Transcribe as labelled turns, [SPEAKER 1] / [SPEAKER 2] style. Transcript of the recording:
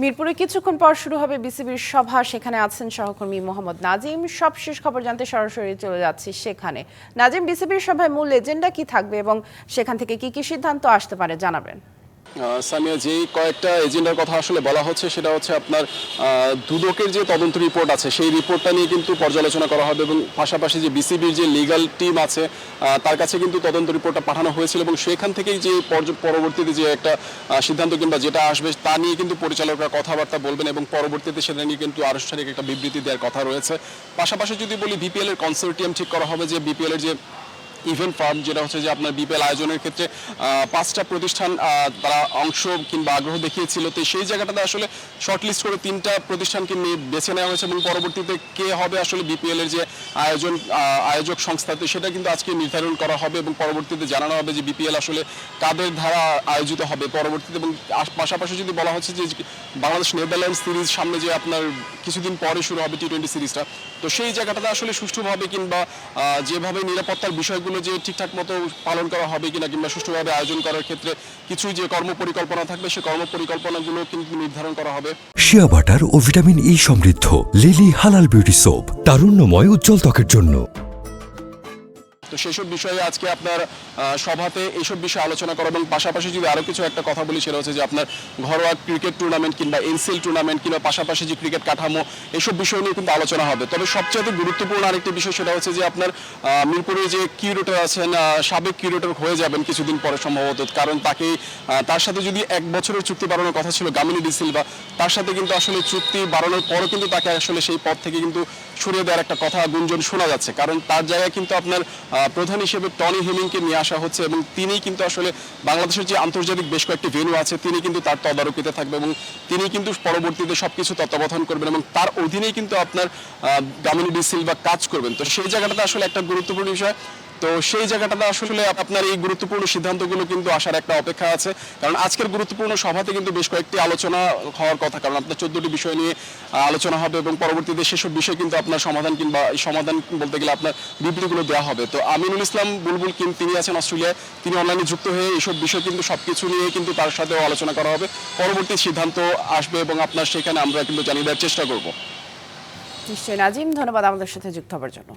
[SPEAKER 1] মিরপুরে কিছুক্ষণ পর শুরু হবে বিসিবির সভা। সেখানে আছেন সহকর্মী মোহাম্মদ নাজিম। সব শেষ খবর জানতে সরাসরি চলে যাচ্ছি সেখানে। নাজিম, বিসিবির সভায় মূল এজেন্ডা কি থাকবে এবং সেখান থেকে কি কি সিদ্ধান্ত আসতে পারে জানাবেন।
[SPEAKER 2] সামিয়া, যেই কয়েকটা এজেন্ডার কথা আসলে বলা হচ্ছে, সেটা হচ্ছে আপনার দুদকের যে তদন্ত রিপোর্ট আছে, সেই রিপোর্টটা নিয়ে কিন্তু পর্যালোচনা করা হবে এবং পাশাপাশি যে বিসিবির যে লিগাল টিম আছে তার কাছে কিন্তু তদন্ত রিপোর্টটা পাঠানো হয়েছিল এবং সেখান থেকেই যে পরবর্তীতে যে একটা সিদ্ধান্ত কিংবা যেটা আসবে, তা নিয়ে কিন্তু পরিচালকরা কথাবার্তা বলবেন এবং পরবর্তীতে সেটা নিয়ে কিন্তু আনুষ্ঠানিক একটা বিবৃতি দেওয়ার কথা রয়েছে। পাশাপাশি যদি বলি, বিপিএল এর কনসোর্টিয়াম ঠিক করা হবে যে বিপিএল এর যে ইভেন্ট ফার্ম যেটা হচ্ছে যে আপনার বিপিএল আয়োজনের ক্ষেত্রে পাঁচটা প্রতিষ্ঠান তারা অংশ কিংবা আগ্রহ দেখিয়েছিল। তো সেই জায়গাটাতে আসলে শর্টলিস্ট করে তিনটা প্রতিষ্ঠানকে নিয়ে বেছে নেওয়া হয়েছে এবং পরবর্তীতে কে হবে আসলে বিপিএল এর যে আয়োজন আয়োজক সংস্থাতে, সেটা কিন্তু আজকে নির্ধারণ করা হবে এবং পরবর্তীতে জানানো হবে যে বিপিএল আসলে কাদের ধারা আয়োজিত হবে। পরবর্তীতে এবং পাশাপাশি যদি বলা হচ্ছে যে বাংলাদেশ নেদারল্যান্ড সিরিজ সামনে যে আপনার কিছুদিন পরে শুরু হবে টি টোয়েন্টি সিরিজটা, তো সেই জায়গাটাতে আসলে সুষ্ঠুভাবে কিংবা যেভাবে নিরাপত্তার বিষয়গুলো যে ঠিকঠাক মতো পালন করা হবে কিনা কিংবা সুষ্ঠুভাবে আয়োজন করার ক্ষেত্রে কিছু যে কর্মপরিকল্পনা থাকবে সেই কর্মপরিকল্পনাগুলো কিন্তু নির্ধারণ করা হবে।
[SPEAKER 3] শিয়া বাটার ও ভিটামিন ই সমৃদ্ধ, লিলি হালাল বিউটি সোপ, তারুণ্যময় উজ্জ্বল ত্বকের জন্য।
[SPEAKER 2] তো সেসব বিষয়ে আজকে আপনার সভাতে এইসব বিষয়ে আলোচনা করা এবং পাশাপাশি যদি আরও কিছু একটা কথা বলি, সেটা হচ্ছে যে আপনার ঘরোয়া ক্রিকেট টুর্নামেন্ট কিংবা এনসিএল টুর্নামেন্ট কিংবা পাশাপাশি যে ক্রিকেট কাঠামো এইসব বিষয় নিয়ে কিন্তু আলোচনা হবে। তবে সবচেয়ে গুরুত্বপূর্ণ আরেকটি বিষয়, সেটা হচ্ছে যে আপনার মিরপুরে যে কিউরেটর আছেন সাবেক কিউরেটর হয়ে যাবেন কিছুদিন পরে সম্ভবত, কারণ তাকে তার সাথে যদি এক বছরের চুক্তি বাড়ানোর কথা ছিল গামিনী ডি সিলভা, তার সাথে কিন্তু আসলে চুক্তি বাড়ানোর পরও কিন্তু তাকে আসলে সেই পদ থেকে কিন্তু সরিয়ে দেওয়ার একটা কথা গুঞ্জন শোনা যাচ্ছে। কারণ তার জায়গায় কিন্তু আপনার প্রধান হিসেবে টনি হেমিংকে নিয়ে আসা হচ্ছে এবং তিনি কিন্তু আসলে বাংলাদেশের যে আন্তর্জাতিক বেশ কয়েকটি ভেন্যু আছে, তিনি কিন্তু তার তদারকিতে থাকবে এবং তিনি কিন্তু পরবর্তীতে সব কিছু তত্ত্বাবধান করবেন এবং তার অধীনেই কিন্তু আপনার গামিনী ডি সিলভা কাজ করবেন। তো সেই জায়গাটাতে আসলে একটা গুরুত্বপূর্ণ বিষয় তো সেই জায়গাটাতে আসলে আপনার এই গুরুত্বপূর্ণ সিদ্ধান্তগুলো কিন্তু আসার একটা অপেক্ষা আছে। কারণ আজকের গুরুত্বপূর্ণ সভাতে কিন্তু বেশ কয়েকটি আলোচনা হওয়ার কথা, কারণ আপনার চোদ্দটি বিষয় নিয়ে আলোচনা হবে এবং পরবর্তীতে সেসব বিষয় কিন্তু আপনার সমাধান কিংবা সমাধান বলতে গেলে আপনার বিবৃতিগুলো দেওয়া হবে। তো আমিনুল ইসলাম, বুলবুল কিম তিনি আছেন অস্ট্রেলিয়ায়, তিনি অনলাইনে যুক্ত হয়ে এইসব বিষয় কিন্তু সবকিছু নিয়ে কিন্তু তার সাথেও আলোচনা করা হবে। পরবর্তী সিদ্ধান্ত আসবে এবং আপনার সেখানে আমরা কিন্তু জানিয়ে দেওয়ার চেষ্টা করব।
[SPEAKER 1] নিশ্চয়ই। নাজিম, ধন্যবাদ আমাদের সাথে যুক্ত হবার জন্য।